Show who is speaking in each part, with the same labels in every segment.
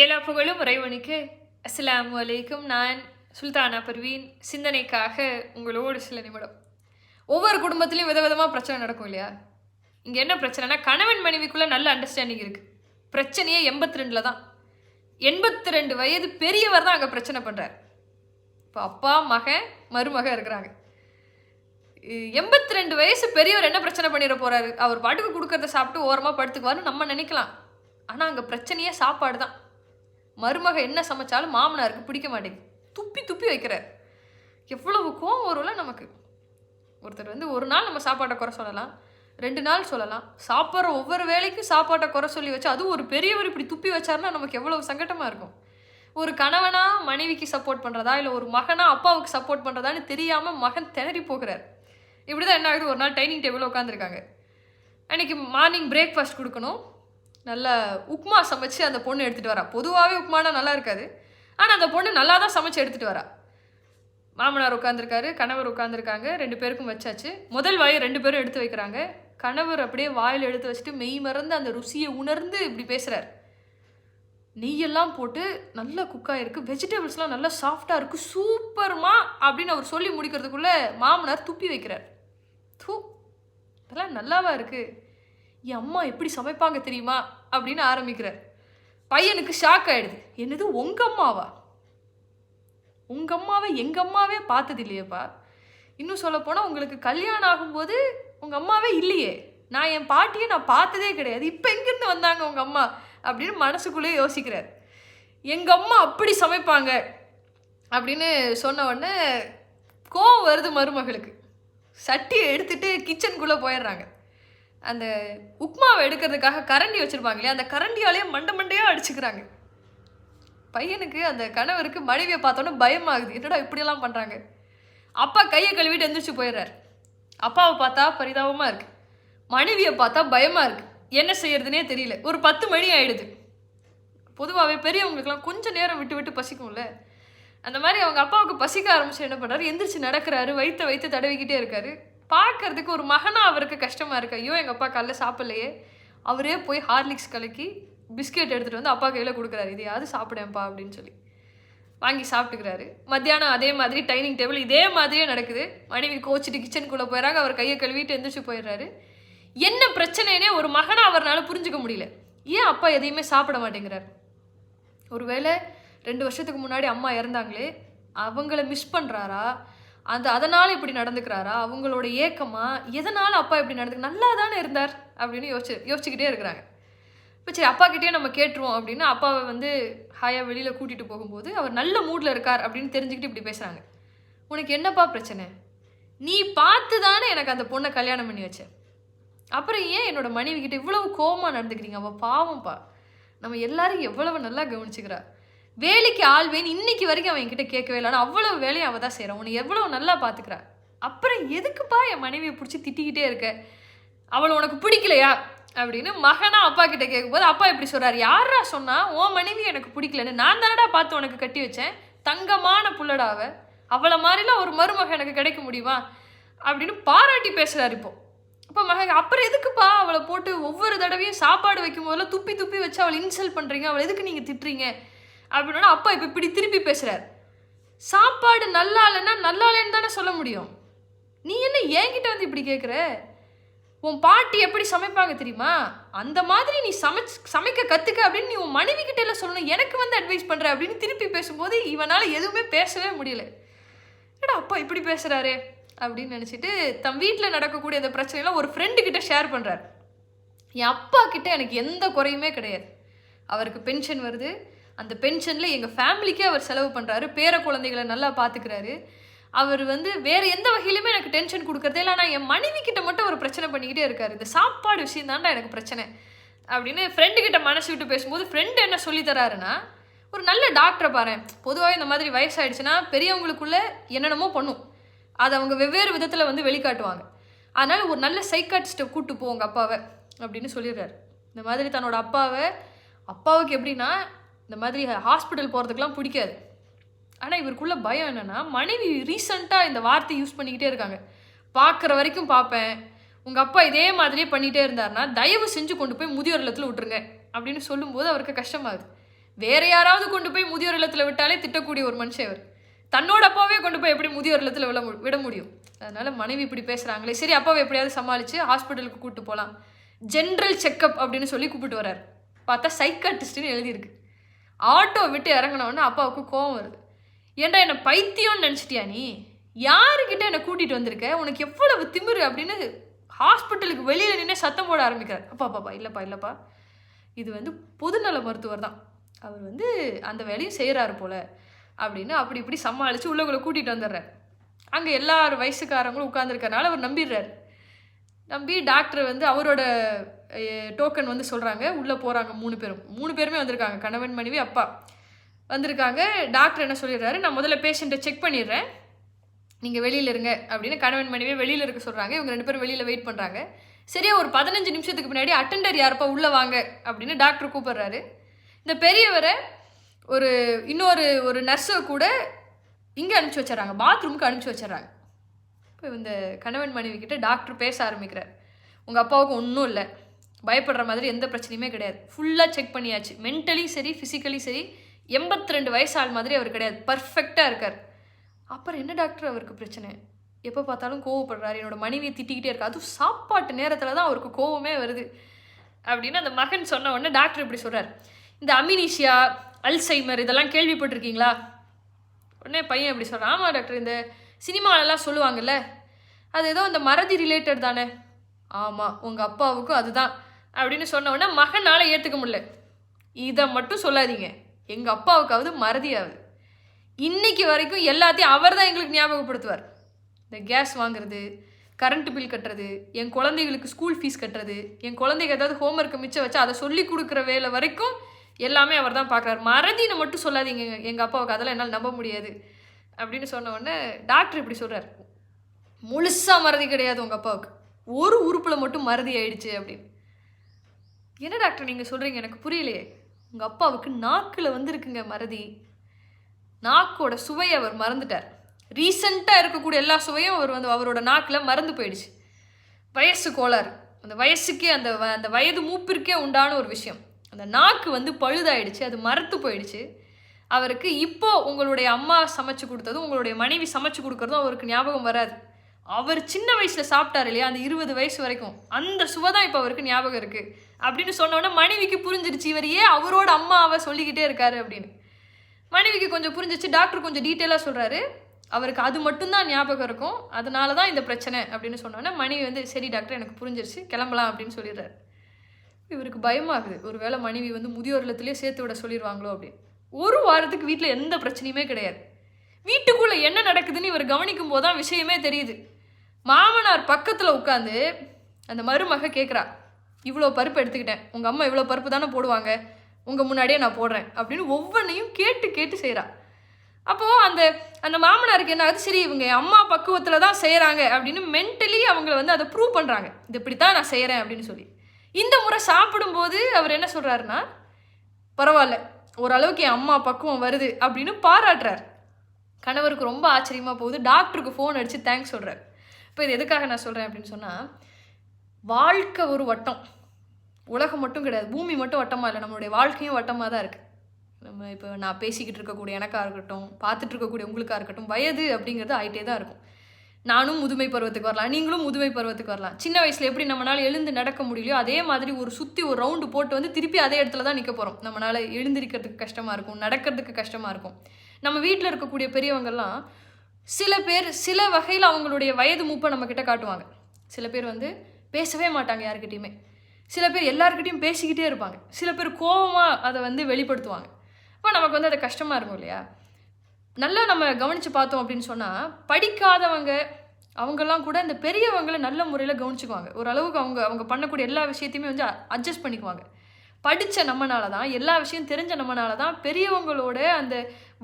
Speaker 1: எல்லா புகழும் உறைவனுக்கு அஸ்லாம் அலைக்கும். நான் சுல்தானா பர்வீன். சிந்தனைக்காக உங்களோடு சில நிமிடம். ஒவ்வொரு குடும்பத்துலேயும் விதவிதமாக பிரச்சனை நடக்கும் இல்லையா? இங்கே என்ன பிரச்சனைனா கணவன் மனைவிக்குள்ளே நல்ல அண்டர்ஸ்டாண்டிங் இருக்குது பிரச்சனையே எண்பத்தி ரெண்டில் தான். எண்பத்தி ரெண்டு வயது பெரியவர் தான் அங்கே பிரச்சனை பண்ணுறார் இப்போ அப்பா மகன் மருமக இருக்கிறாங்க. எண்பத்தி ரெண்டு வயசு பெரியவர் என்ன பிரச்சனை பண்ணிட போகிறாரு அவர் பாட்டுக்கு கொடுக்கறத சாப்பிட்டு ஓரமாக படுத்துக்குவார்னு நம்ம நினைக்கலாம். ஆனால் அங்கே பிரச்சனையே சாப்பாடு தான் மருமக என்ன சமைச்சாலும் மாமனாருக்கு பிடிக்க மாட்டேங்குது. துப்பி துப்பி வைக்கிறார். எவ்வளவு கோவம் வரும்ல நமக்கு. ஒருத்தர் வந்து ஒரு நாள் நம்ம சாப்பாட்டை குறை சொல்லலாம் ரெண்டு நாள் சொல்லலாம். சாப்பிட்ற ஒவ்வொரு வேலைக்கும் சாப்பாட்டை குறை சொல்லி வச்சு அதுவும் ஒரு பெரியவர் இப்படி துப்பி வச்சாருன்னா நமக்கு எவ்வளவு சங்கடமாக இருக்கும். ஒரு கணவனா மனைவிக்கு சப்போர்ட் பண்ணுறதா இல்லை ஒரு மகனா அப்பாவுக்கு சப்போர்ட் பண்ணுறதான்னு தெரியாமல் மகன் திணறி போகிறார். இப்படி தான் என்ன ஆகுது ஒரு நாள் டைனிங் டேபிள் உட்காந்துருக்காங்க அன்னைக்கு மார்னிங் பிரேக்ஃபாஸ்ட் கொடுக்கணும். நல்ல உப்புமா சமைச்சு அந்த பொண்ணு எடுத்துகிட்டு வரா. பொதுவாகவே உப்மானா நல்லா இருக்காது. ஆனால் அந்த பொண்ணு நல்லா தான் சமைச்சு எடுத்துகிட்டு வரா. மாமனார் உட்காந்துருக்காரு கணவர் உட்காந்துருக்காங்க ரெண்டு பேருக்கும் வச்சாச்சு. முதல் வாயை ரெண்டு பேரும் எடுத்து வைக்கிறாங்க. கணவர் அப்படியே வாயில் எடுத்து வச்சுட்டு மெய் மறந்து அந்த ருசியை உணர்ந்து இப்படி பேசுகிறார் நெய்யெல்லாம் போட்டு நல்லா குக்காக இருக்குது வெஜிடபிள்ஸ்லாம் நல்லா சாஃப்டாக இருக்குது சூப்பர்மா அப்படின்னு அவர் சொல்லி முடிக்கிறதுக்குள்ளே மாமனார் துப்பி வைக்கிறார். தூ இதெல்லாம் நல்லாவா இருக்குது என் அம்மா எப்படி சமைப்பாங்க தெரியுமா? அப்படின்னு ஆரம்பிக்கிறார். பையனுக்கு ஷாக் ஆயிடுது. என்னது உங்க அம்மாவா? உங்க அம்மாவை எங்க அம்மாவே பார்த்தது இல்லையேப்பா இன்னும் சொல்லப்போனால் உங்களுக்கு கல்யாணம் ஆகும்போது உங்க அம்மாவே இல்லையே. நான் என் பாட்டியை நான் பார்த்ததே கிடையாது. இப்போ எங்கேருந்து வந்தாங்க உங்க அம்மா? அப்படின்னு மனசுக்குள்ளேயே யோசிக்கிறார். எங்க அம்மா அப்படி சமைப்பாங்க அப்படின்னு சொன்ன உடனே கோவம் வருது மருமகளுக்கு. சட்டியை எடுத்துட்டு கிச்சனுக்குள்ளே போயிடுறாங்க. அந்த உப்மாவை எடுக்கிறதுக்காக கரண்டி வச்சுருப்பாங்க இல்லையா? அந்த கரண்டியாலேயே மண்டை மண்டையாக அடிச்சுக்கிறாங்க. பையனுக்கு அந்த கணவருக்கு மனைவியை பார்த்தோன்னே பயமாகுது. என்னடா இப்படியெல்லாம் பண்ணுறாங்க அப்பா கையை கழுவிட்டு எந்திரிச்சு போயிடுறார். அப்பாவை பார்த்தா பரிதாபமாக இருக்குது மனைவியை பார்த்தா பயமாக இருக்குது என்ன செய்யறதுனே தெரியல. ஒரு பத்து மணி ஆயிடுது. பொதுவாகவே பெரியவங்களுக்குலாம் கொஞ்சம் நேரம் விட்டு விட்டு பசிக்கும்ல. அந்த மாதிரி அவங்க அப்பாவுக்கு பசிக்க ஆரம்பிச்சு என்ன பண்ணுறாரு எந்திரிச்சு நடக்கிறாரு. வயிற்று வைத்து தடவிக்கிட்டே இருக்காரு. பார்க்கறதுக்கு ஒரு மகனாக அவருக்கு கஷ்டமாக இருக்கு. ஐயோ எங்கள் அப்பா காலைல சாப்பிட்லையே. அவரே போய் ஹார்லிக்ஸ் கலக்கி பிஸ்கெட் எடுத்துகிட்டு வந்து அப்பா கையில் கொடுக்குறாரு. இதையாவது சாப்பிடேன்ப்பா அப்படின்னு சொல்லி. வாங்கி சாப்பிட்டுக்கிறாரு. மத்தியானம் அதே மாதிரி டைனிங் டேபிள் இதே மாதிரியே நடக்குது. மனைவி கோச்சிட்டு கிச்சனுக்குள்ளே போயிடறாங்க அவர் கையை கழுவிட்டு எந்திரிச்சு போயிடுறாரு என்ன பிரச்சனைனே ஒரு மகனை அவர்னால புரிஞ்சுக்க முடியல. ஏன் அப்பா எதையுமே சாப்பிட மாட்டேங்கிறார்? ஒருவேளை ரெண்டு வருஷத்துக்கு முன்னாடி அம்மா இறந்தாங்களே அவங்கள மிஸ் பண்ணுறாரா அந்த அதனால் இப்படி நடந்துக்கிறாரா? அவங்களோட ஏக்கமா? எதனால் அப்பா இப்படி நடந்துக்க நல்லா தானே இருந்தார் அப்படின்னு யோசிச்சு யோசிச்சுக்கிட்டே இருக்கிறாங்க. இப்போ சரி அப்பா கிட்டே நம்ம கேட்டுருவோம் அப்படின்னு அப்பாவை வந்து ஹாயாக வெளியில் கூட்டிகிட்டு போகும்போது அவர் நல்ல மூடில் இருக்கார் அப்படின்னு தெரிஞ்சுக்கிட்டு இப்படி பேசுகிறாங்க உனக்கு என்னப்பா பிரச்சனை? நீ பார்த்து தானே எனக்கு அந்த பொண்ணை கல்யாணம் பண்ணி வச்ச. அப்புறம் ஏன் என்னோட மனைவி கிட்ட இவ்வளவு கோவமாக நடந்துக்கிறீங்க? அவள் பாவம்ப்பா. நம்ம எல்லாரும் எவ்வளவு நல்லா கவனிச்சுக்கிறா. வேலைக்கு ஆள் வேணும். இன்னைக்கு வரைக்கும் அவன் என்கிட்ட கேட்கவே இல்லை. ஆனால் அவ்வளவு வேலையை அவள் தான் செய்கிறான் உன்னை எவ்வளோ நல்லா பார்த்துக்கிறா அப்புறம் எதுக்குப்பா என் மனைவியை பிடிச்சி திட்டிக்கிட்டே இருக்க? அவளை உனக்கு பிடிக்கலையா? அப்படின்னு மகனா அப்பா கிட்ட கேட்கும்போது அப்பா இப்படி சொல்றாரு. யாரா சொன்னா உன் மனைவி எனக்கு பிடிக்கலன்னு. நான் தானடா பார்த்து உனக்கு கட்டி வச்சேன். தங்கமான புள்ளடா அவளை மாதிரிலாம் ஒரு மருமக எனக்கு கிடைக்க முடியுமா? அப்படின்னு பாராட்டி பேசுறாரு இப்போ. அப்போ மகன் அப்புறம் எதுக்குப்பா அவளை போட்டு ஒவ்வொரு தடவையும் சாப்பாடு வைக்கும் போதெல்லாம் துப்பி துப்பி வச்சு அவளை இன்சல்ட் பண்றீங்க? அவளை எதுக்கு நீங்க திட்டுறீங்க? அப்படின்னா அப்பா இப்போ இப்படி திருப்பி பேசுகிறார் சாப்பாடு நல்லா இல்லைன்னா நல்லா இல்லைன்னு தானே சொல்ல முடியும். நீ என்ன என்கிட்ட வந்து இப்படி கேட்குற உன் பாட்டி எப்படி சமைப்பாங்க தெரியுமா? அந்த மாதிரி நீ சமைச்சு சமைக்க கற்றுக்க அப்படின்னு நீ உன் மனைவி கிட்ட எல்லாம் சொல்லணும். எனக்கு வந்து அட்வைஸ் பண்ணுற அப்படின்னு திருப்பி பேசும்போது இவனால் எதுவுமே பேசவே முடியல. ஏடா அப்பா இப்படி பேசுகிறாரே அப்படின்னு நினச்சிட்டு தம் வீட்டில் நடக்கக்கூடிய அந்த பிரச்சனையெல்லாம் ஒரு ஃப்ரெண்டு கிட்ட ஷேர் பண்ணுறாரு என் அப்பா கிட்ட எனக்கு எந்த குறையுமே கிடையாது. அவருக்கு பென்ஷன் வருது. அந்த பென்ஷனில் எங்கள் ஃபேமிலிக்கே அவர் செலவு பண்ணுறாரு பேர குழந்தைகளை நல்லா பார்த்துக்கிறாரு அவர் வந்து வேறு எந்த வகையிலுமே எனக்கு டென்ஷன் கொடுக்கறதே இல்லை. ஆனால் என் மனைவி கிட்ட மட்டும் ஒரு பிரச்சனை பண்ணிக்கிட்டே இருக்காரு. இந்த சாப்பாடு விஷயம் தான்டா எனக்கு பிரச்சனை அப்படின்னு ஃப்ரெண்டு கிட்ட மனசு விட்டு பேசும்போது ஃப்ரெண்டு என்ன சொல்லி தராருன்னா ஒரு நல்ல டாக்டரை பாரு பொதுவாக இந்த மாதிரி வயசாயிடுச்சுன்னா பெரியவங்களுக்குள்ள என்னென்னமோ பண்ணும். அதை அவங்க வெவ்வேறு விதத்தில் வந்து வெளிக்காட்டுவாங்க. அதனால் ஒரு நல்ல சைக்காட்டிஸ்ட்டை கூப்பிட்டு போ உங்கள் அப்பாவை. அப்படின்னு சொல்லிடுறாரு. இந்த மாதிரி தன்னோட அப்பாவை அப்பாவுக்கு எப்படின்னா இந்த மாதிரி ஹாஸ்பிட்டல் போகிறதுக்கெலாம் பிடிக்காது. ஆனால் இவருக்குள்ள பயம் என்னென்னா மனைவி ரீசண்டாக இந்த வார்த்தை யூஸ் பண்ணிக்கிட்டே இருக்காங்க. பார்க்குற வரைக்கும் பார்ப்பேன். உங்கள் அப்பா இதே மாதிரியே பண்ணிகிட்டே இருந்தாருன்னா தயவு செஞ்சு கொண்டு போய் முதியோர் இல்லத்தில் விட்டுருங்க. அப்படின்னு சொல்லும்போது அவருக்கு கஷ்டமாகுது. வேறு யாராவது கொண்டு போய் முதியோர் இல்லத்தில் விட்டாலே திட்டக்கூடிய ஒரு மனுஷன் அவர் தன்னோட அப்பாவே கொண்டு போய் எப்படி முதியோர் இல்லத்தில் விட மு- விட முடியும்? அதனால் மனைவி இப்படி பேசுகிறாங்களே சரி அப்பாவை எப்படியாவது சமாளித்து ஹாஸ்பிட்டலுக்கு கூப்பிட்டு போகலாம் ஜென்ரல் செக்கப் அப்படின்னு சொல்லி கூப்பிட்டு வரார் பார்த்தா சைக்காட்டிஸ்ட்னு எழுதியிருக்கு. ஆட்டோ விட்டு இறங்கின அப்பாவுக்கு கோவம் வருது. ஏன்டா என்னை பைத்தியம்னு நினச்சிட்டியா நீ? யாருக்கிட்ட என்னை கூட்டிகிட்டு வந்திருக்க? உனக்கு எவ்வளவு திமிரு? அப்படின்னு ஹாஸ்பிட்டலுக்கு வெளியில் நின்று சத்தம் போட ஆரம்பிக்கிறார். அப்பா பாப்பா இல்லைப்பா இல்லைப்பா. இது வந்து பொதுநல மருத்துவர் தான். அவர் வந்து அந்த வேலையும் செய்கிறாரு போல. அப்படின்னு அப்படி இப்படி சமாளித்து உள்ளக்குள்ளே கூட்டிகிட்டு வந்துடுறார். அங்கே எல்லார் வயசுக்காரங்களும் உட்காந்துருக்கறனால அவர் நம்பிடுறாரு. நம்பி டாக்டர் வந்து அவரோட டோக்கன் வந்து சொல்கிறாங்க உள்ளே போகிறாங்க மூணு பேரும். மூணு பேருமே வந்திருக்காங்க. கணவன் மனைவி அப்பா. வந்திருக்காங்க. டாக்டர் என்ன சொல்லிடுறாரு? நான் முதல்ல பேஷண்ட்டை செக் பண்ணிடுறேன். நீங்கள் வெளியில் இருங்க அப்படின்னு கணவன் மனைவி வெளியில் இருக்க சொல்கிறாங்க இவங்க ரெண்டு பேரும் வெளியில் வெயிட் பண்ணுறாங்க சரியா ஒரு பதினஞ்சு நிமிஷத்துக்கு முன்னாடி அட்டெண்டர் யாருப்பா? உள்ளே வாங்க அப்படின்னு டாக்டர் கூப்பிட்றாரு. இந்த பெரியவரை ஒரு இன்னொரு ஒரு நர்ஸை கூட இங்கே அனுப்பிச்சி வச்சிடறாங்க. பாத்ரூமுக்கு அனுப்பிச்சி வச்சிடறாங்க. இப்போ இந்த கணவன் மனைவி கிட்ட டாக்டர் பேச ஆரம்பிக்கிறார். உங்கள் அப்பாவுக்கு ஒன்றும் இல்லை. பயப்படுற மாதிரி எந்த பிரச்சனையுமே கிடையாது. ஃபுல்லாக செக் பண்ணியாச்சு. மென்டலி சரி ஃபிசிக்கலி சரி எண்பத்தி ரெண்டு வயசு ஆள் மாதிரி அவர் கிடையாது. பர்ஃபெக்டாக இருக்கார். அப்புறம் என்ன டாக்டர் அவருக்கு பிரச்சனை? எப்போ பார்த்தாலும் கோவப்படுறாரு. என்னோட மனைவியை திட்டிக்கிட்டே இருக்கு அதுவும் சாப்பாட்டு நேரத்தில் தான் அவருக்கு கோவமே வருது. அப்படின்னு அந்த மகன் சொன்ன உடனே டாக்டர் இப்படி சொல்கிறார் இந்த அமினிஷியா அல்சைமர் இதெல்லாம் கேள்விப்பட்டிருக்கீங்களா? உடனே பையன் இப்படி சொல்கிறான் ஆமாம் டாக்டர் இந்த சினிமாலெல்லாம் சொல்லுவாங்கல்ல. அது ஏதோ இந்த மறதி ரிலேட்டட் தானே? ஆமாம் உங்கள் அப்பாவுக்கும் அதுதான். அப்படின்னு சொன்ன உடனே மகனால் ஏற்றுக்க முடியல. இதை மட்டும் சொல்லாதீங்க. எங்கள் அப்பாவுக்காவது மறதியாகுது இன்னைக்கு வரைக்கும் எல்லாத்தையும் அவர் தான் எங்களுக்கு ஞாபகப்படுத்துவார். இந்த கேஸ் வாங்குறது கரண்ட் பில் கட்டுறது என் குழந்தைகளுக்கு ஸ்கூல் ஃபீஸ் கட்டுறது என் குழந்தைக்கு ஏதாவது ஹோம்ஒர்க்கை மிச்சம் வச்சு அதை சொல்லி கொடுக்குற வேலை வரைக்கும் எல்லாமே அவர் தான் பார்க்குறாரு மறதின்னு மட்டும் சொல்லாதீங்க. எங்கள் அப்பாவுக்கு அதெல்லாம் என்னால் நம்ப முடியாது. அப்படின்னு சொன்ன உடனே டாக்டர் இப்படி சொல்கிறார் முழுசாக மறதி கிடையாது உங்கள் அப்பாவுக்கு. ஒரு உறுப்பில் மட்டும் மறதி ஆயிடுச்சு அப்படின்னு. என்ன டாக்டர் நீங்கள் சொல்கிறீங்க எனக்கு புரியலையே. உங்கள் அப்பாவுக்கு நாக்கில் வந்திருக்குங்க மறதி. நாக்கோட சுவையை அவர் மறந்துட்டார். ரீசண்டாக இருக்கக்கூடிய எல்லா சுவையும் அவர் வந்து அவரோட நாக்கில் மறந்து போயிடுச்சு. வயசு கோளாறு. அந்த வயசுக்கே அந்த வ- அந்த வயது மூப்பிற்கே உண்டான ஒரு விஷயம். அந்த நாக்கு வந்து பழுதாயிடுச்சு அது மறத்து போயிடுச்சு. அவருக்கு இப்போ உங்களுடைய அம்மா சமைச்சு கொடுத்ததும் உங்களுடைய மனைவி சமைச்சு கொடுக்குறதும் அவருக்கு ஞாபகம் வராது. அவர் சின்ன வயசில் சாப்பிட்டாரு இல்லையா? அந்த இருபது வயசு வரைக்கும். அந்த சுவை தான் இப்போ அவருக்கு ஞாபகம் இருக்குது அப்படின்னு சொன்னோடனே மனைவிக்கு புரிஞ்சிருச்சு இவர் ஏன் அவரோட அம்மாவை சொல்லிக்கிட்டே இருக்காரு அப்படின்னு. மனைவிக்கு கொஞ்சம் புரிஞ்சிச்சு டாக்டர் கொஞ்சம் டீட்டெயிலாக சொல்கிறாரு அவருக்கு அது மட்டும்தான் ஞாபகம் இருக்கும். அதனால தான் இந்த பிரச்சனை அப்படின்னு சொன்னோன்னே மனைவி வந்து சரி டாக்டர் எனக்கு புரிஞ்சிருச்சு கிளம்பலாம் அப்படின்னு சொல்லிடுறாரு. இவருக்கு பயமாகுது ஒருவேளை மனைவி வந்து முதியோர் இல்லத்துலேயே சேர்த்து விட சொல்லிடுவாங்களோ அப்படின்னு. ஒரு வாரத்துக்கு வீட்டில் எந்த பிரச்சனையுமே கிடையாது. வீட்டுக்குள்ளே என்ன நடக்குதுன்னு இவர் கவனிக்கும் போது தான் விஷயமே தெரியுது. மாமனார் பக்கத்தில் உட்காந்து அந்த மருமக கேட்குறா இவ்வளோ பருப்பு எடுத்துக்கிட்டேன். உங்கள் அம்மா இவ்வளோ பருப்பு தானே போடுவாங்க? உங்கள் முன்னாடியே நான் போடுறேன். அப்படின்னு ஒவ்வொன்றையும் கேட்டு கேட்டு செய்கிறா அப்போது அந்த அந்த மாமனாருக்கு என்ன ஆகுது? சரி இவங்க என் அம்மா பக்குவத்தில் தான் செய்கிறாங்க அப்படின்னு மென்டலி அவங்கள வந்து அதை ப்ரூவ் பண்ணுறாங்க இது இப்படி தான் நான் செய்கிறேன் அப்படின்னு சொல்லி. இந்த முறை சாப்பிடும்போது அவர் என்ன சொல்கிறாருன்னா பரவாயில்ல ஓரளவுக்கு என் அம்மா பக்குவம் வருது. அப்படின்னு பாராட்டுறார். கணவருக்கு ரொம்ப ஆச்சரியமாக போகுது. டாக்டருக்கு ஃபோன் அடித்து தேங்க்ஸ் சொல்கிறார் இப்போ இது எதுக்காக நான் சொல்கிறேன் அப்படின்னு சொன்னால் வாழ்க்கை ஒரு வட்டம். உலகம் மட்டும் கிடையாது. பூமி மட்டும் வட்டமாக இல்லை நம்மளுடைய வாழ்க்கையும் வட்டமாக தான் இருக்குது நம்ம இப்போ நான் பேசிக்கிட்டு இருக்கக்கூடிய எனக்காக இருக்கட்டும் பார்த்துட்டு இருக்கக்கூடிய உங்களுக்காக இருக்கட்டும் வயது அப்படிங்கிறது ஆகிட்டே தான் இருக்கும். நானும் முதுமை பருவத்துக்கு வரலாம். நீங்களும் முதுமை பருவத்துக்கு வரலாம். சின்ன வயசில் எப்படி நம்மளால் எழுந்து நடக்க முடியலையோ அதே மாதிரி ஒரு சுற்றி ஒரு ரவுண்டு போட்டு வந்து திருப்பி அதே இடத்துல தான் நிற்க போகிறோம் நம்மளால் எழுந்திருக்கிறதுக்கு கஷ்டமாக இருக்கும் நடக்கிறதுக்கு கஷ்டமாக இருக்கும். நம்ம வீட்டில் இருக்கக்கூடிய பெரியவங்கள்லாம் சில பேர் சில வகையில் அவங்களுடைய வயது மூப்பை நம்மக்கிட்ட காட்டுவாங்க. சில பேர் வந்து பேசவே மாட்டாங்க யாருக்கிட்டையுமே சில பேர் எல்லாருக்கிட்டையும் பேசிக்கிட்டே இருப்பாங்க. சில பேர் கோவமாக அதை வந்து வெளிப்படுத்துவாங்க. அப்போ நமக்கு வந்து அது கஷ்டமாக இருக்கும் இல்லையா? நல்லா நம்ம கவனித்து பார்த்தோம் அப்படின்னு சொன்னால் படிக்காதவங்க அவங்கெல்லாம் கூட இந்த பெரியவங்களை நல்ல முறையில் கவனிச்சுக்குவாங்க. ஓரளவுக்கு அவங்க அவங்க பண்ணக்கூடிய எல்லா விஷயத்தையுமே வந்து அட்ஜஸ்ட் பண்ணிக்குவாங்க. படித்த நம்மனால தான் எல்லா விஷயம் தெரிஞ்ச நம்மனால தான் பெரியவங்களோட அந்த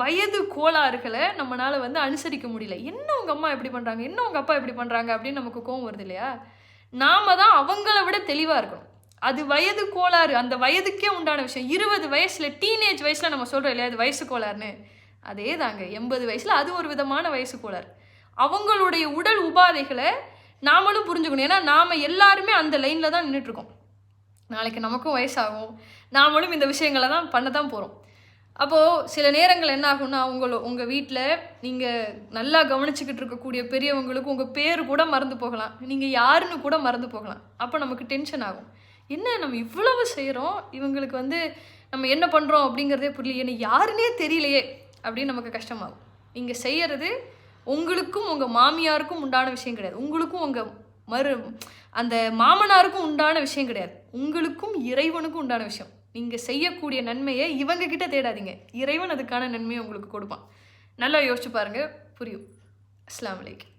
Speaker 1: வயது கோளாறுகளை நம்மளால் வந்து அனுசரிக்க முடியல. என்ன உங்கள் அம்மா எப்படி பண்ணுறாங்க என்ன உங்கள் அப்பா எப்படி பண்ணுறாங்க அப்படின்னு நமக்கு கோவம் வருது இல்லையா? நாம தான் அவங்கள விட தெளிவாக இருக்கணும். அது வயது கோளாறு அந்த வயதுக்கே உண்டான விஷயம். இருபது வயசில் டீனேஜ் வயசில் நம்ம சொல்கிறோம் இல்லையா? அது வயசு கோளாறுன்னு. அதே தாங்க. எண்பது வயசில் அது ஒரு விதமான வயசு கோளாறு. அவங்களுடைய உடல் உபாதைகளை நாமளும் புரிஞ்சுக்கணும். ஏன்னா நாம் எல்லாருமே அந்த லைனில் தான் நின்றுட்டுருக்கோம் நாளைக்கு நமக்கும் வயசாகும். நாமளும் இந்த விஷயங்களை தான் பண்ண தான் போகிறோம் அப்போது சில நேரங்கள் என்ன ஆகும்னா உங்களோ உங்கள் வீட்டில் நீங்கள் நல்லா கவனிச்சுக்கிட்டு இருக்கக்கூடிய பெரியவங்களுக்கு உங்கள் பேர் கூட மறந்து போகலாம். நீங்கள் யாருன்னு கூட மறந்து போகலாம். அப்போ நமக்கு டென்ஷன் ஆகும். என்ன நம்ம இவ்வளவு செய்கிறோம் இவங்களுக்கு வந்து நம்ம என்ன பண்ணுறோம் அப்படிங்கிறதே புரியல. என்ன யாருன்னே தெரியலையே அப்படின்னு நமக்கு கஷ்டமாகும். நீங்கள் செய்கிறது உங்களுக்கும் உங்கள் மாமியாருக்கும் உண்டான விஷயம் கிடையாது. உங்களுக்கும் உங்கள் மறு அந்த மாமனாருக்கும் உண்டான விஷயம் கிடையாது. உங்களுக்கும் இறைவனுக்கும் உண்டான விஷயம். நீங்கள் செய்யக்கூடிய நன்மையை இவங்க கிட்ட தேடாதீங்க. இறைவன் அதுக்கான நன்மையை உங்களுக்கு கொடுப்பான். நல்லா யோசிச்சு பாருங்க. புரியும். அஸ்லாம் வலைக்கம்